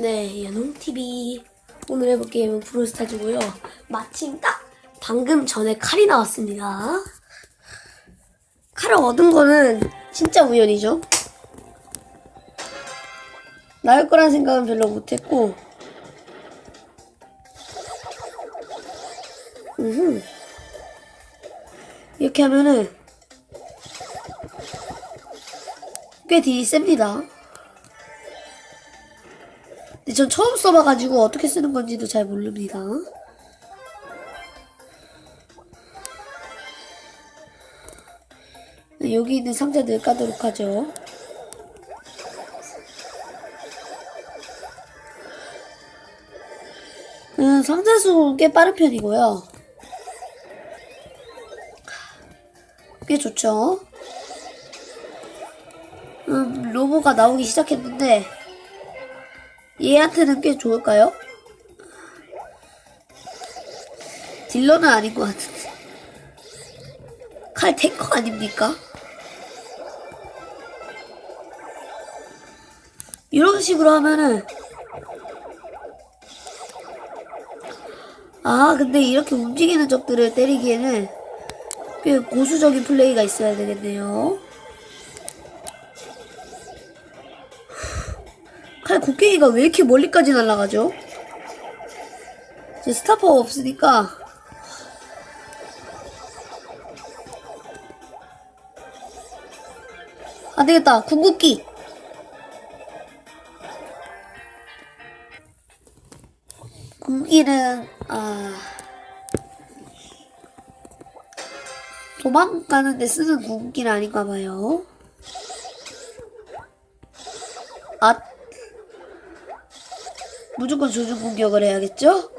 네, 연홍TV. 오늘 해볼 게임은 브롤스타즈고요. 마침 딱 방금 전에 칼이 나왔습니다. 칼을 얻은 거는 진짜 우연이죠. 나올 거란 생각은 별로 못했고. 이렇게 하면은 꽤 딜이 셉니다. 전 처음 써봐가지고 어떻게 쓰는 건지도 잘 모릅니다. 네, 여기 있는 상자들 까도록 하죠. 음, 상자 수는 꽤 빠른 편이고요. 꽤 좋죠. 음, 로보가 나오기 시작했는데, 얘한테는 꽤 좋을까요? 딜러는 아닌 것 같은데. 칼 탱커 아닙니까? 이런 식으로 하면은 아 근데 이렇게 움직이는 적들을 때리기에는 꽤 고수적인 플레이가 있어야 되겠네요. 칼 곡괭이가 왜 이렇게 멀리까지 날아가죠? 이제 스타퍼가 없으니까 안 되겠다. 궁극기. 궁극기는 아 도망가는데 쓰는 궁극기는 아닌가 봐요. 아 무조건 조준 공격을 해야겠죠?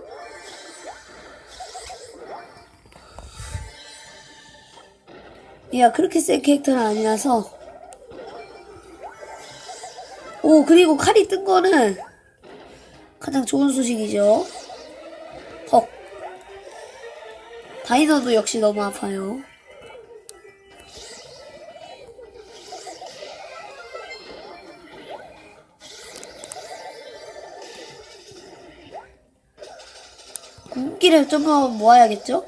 야 그렇게 센 캐릭터는 아니라서. 오 그리고 칼이 뜬 거는 가장 좋은 소식이죠. 헉. 다이너도 역시 너무 아파요 궁기를 좀더 모아야겠죠?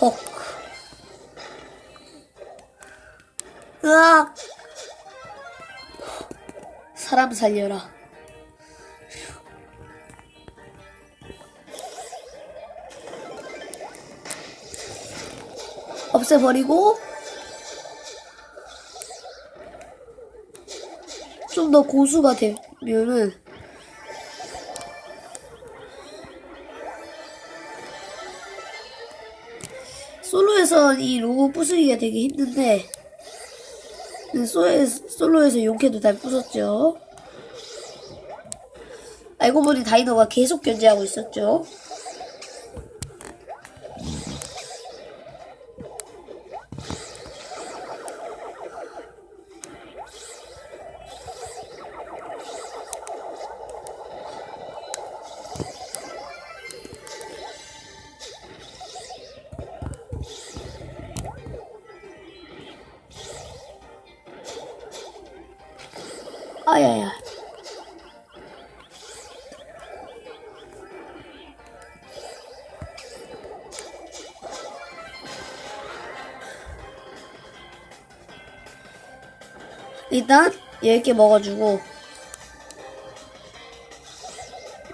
헉. 으악! 사람 살려라. 없애버리고 더 고수가 되면은 솔로에서 이 로고 부수기가 되게 힘든데 솔로에서, 솔로에서 용케도 잘 부쉈죠. 알고 보니 다이너가 계속 견제하고 있었죠 아야야. 일단 10개 먹어주고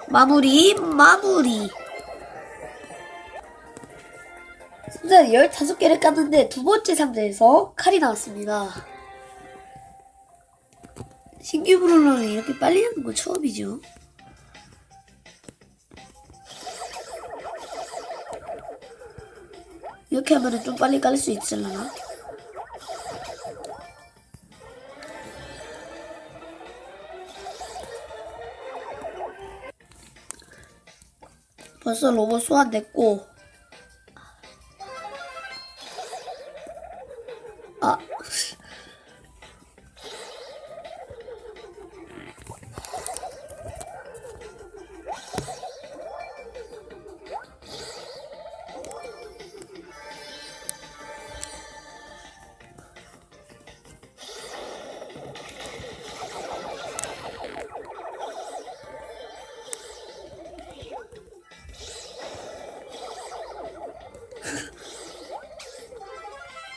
마무리 마무리. 상자 15개를 깠는데 두 번째 상자에서 칼이 나왔습니다 신규 브롤러는 이렇게 빨리 하는 건 처음이죠 이렇게 하면은 좀 빨리 깔릴 수 있을라나? 벌써 로봇 소환됐고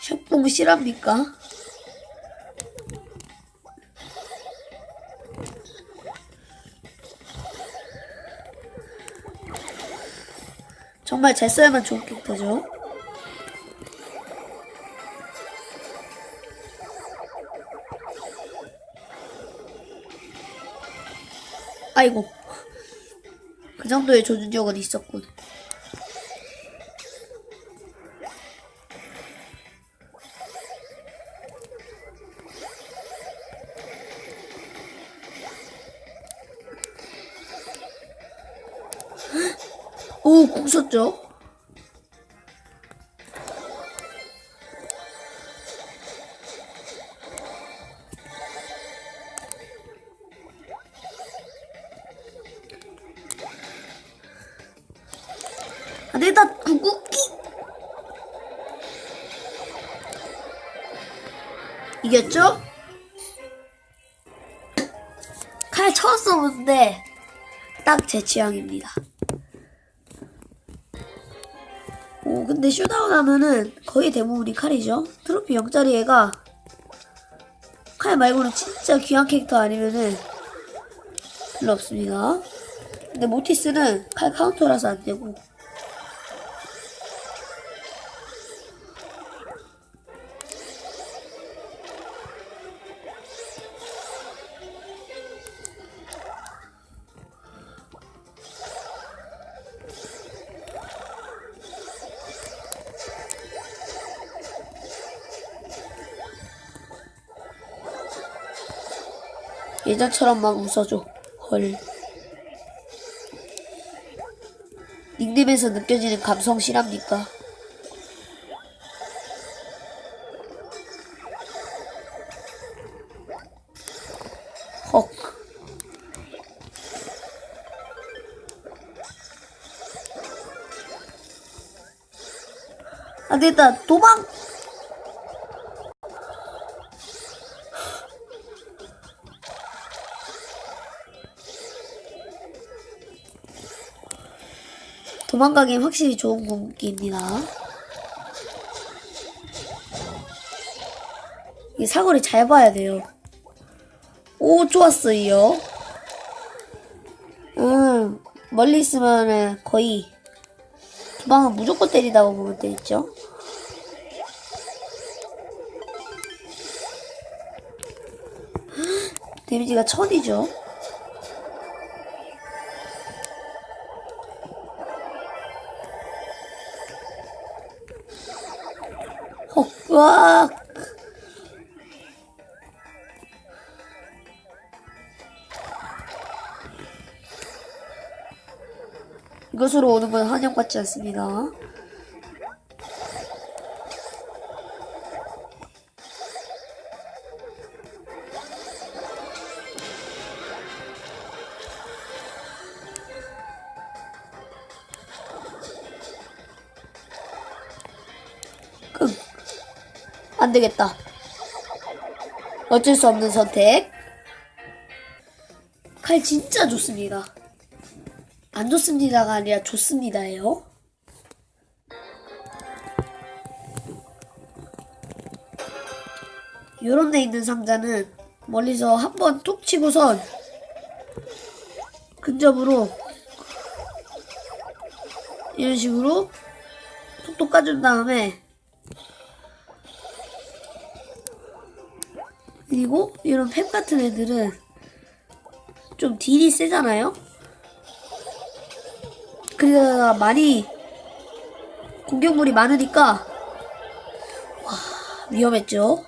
협동 실합니까? 정말 잘 써야만 좋은 캐릭터죠. 아이고. 그 정도의 조준력은 있었군. 썼죠? 아, 내다 구국기 이겼죠? 칼 처음 써보는데 딱 제 취향입니다. 오 근데 슈다운 하면은 거의 대부분이 칼이죠. 트로피 0짜리 애가 칼 말고는 진짜 귀한 캐릭터 아니면은 별로 없습니다. 근데 모티스는 칼 카운터라서 안 되고 예전처럼 막 웃어줘. 헐. 닉네임에서 느껴지는 감성 실합니까? 헉. 안 되겠다. 도망! 도망가기엔 확실히 좋은 공기입니다. 이 사거리 잘 봐야 돼요. 오, 좋았어요. 음, 멀리 있으면은 거의 도망은 무조건 때리다고 보면 되겠죠? 데미지가 천이죠. 와. 이것으로 오는 건 환영받지 않습니다. 안 되겠다. 어쩔 수 없는 선택. 칼 진짜 좋습니다. 안 좋습니다가 아니라 좋습니다예요. 요런 데 있는 상자는 멀리서 한 번 툭 치고선 근접으로 이런 식으로 톡톡 까준 다음에 그리고 이런 팸 같은 애들은 좀 딜이 세잖아요? 그러다가 많이 공격물이 많으니까 와 위험했죠.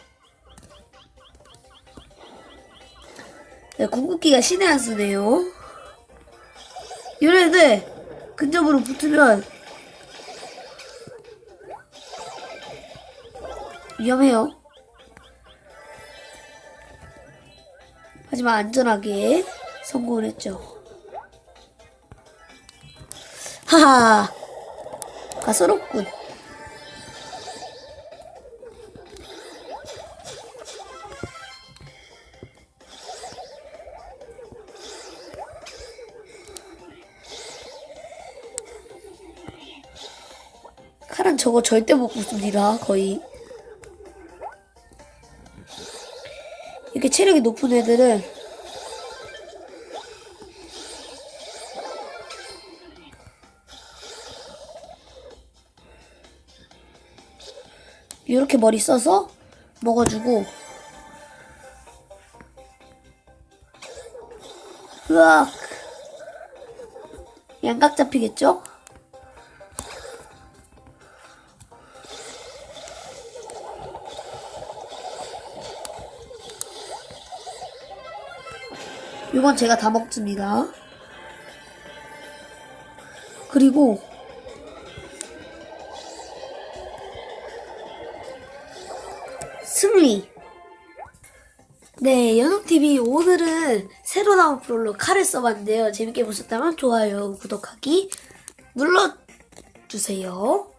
네, 궁극기가 신의 한 수네요. 이런 애들 근접으로 붙으면 위험해요. 하지만 안전하게 성공을 했죠. 하하, 가소롭군. 칼은 저거 절대 못 붙습니다, 거의. 체력이 높은 애들은 이렇게 머리 써서 먹어주고 으악 양각 잡히겠죠? 이건 제가 다 먹습니다. 그리고 승리. 네, 연옥TV 오늘은 새로 나온 프롤로 칼을 써봤는데요. 재밌게 보셨다면 좋아요, 구독하기 눌러주세요.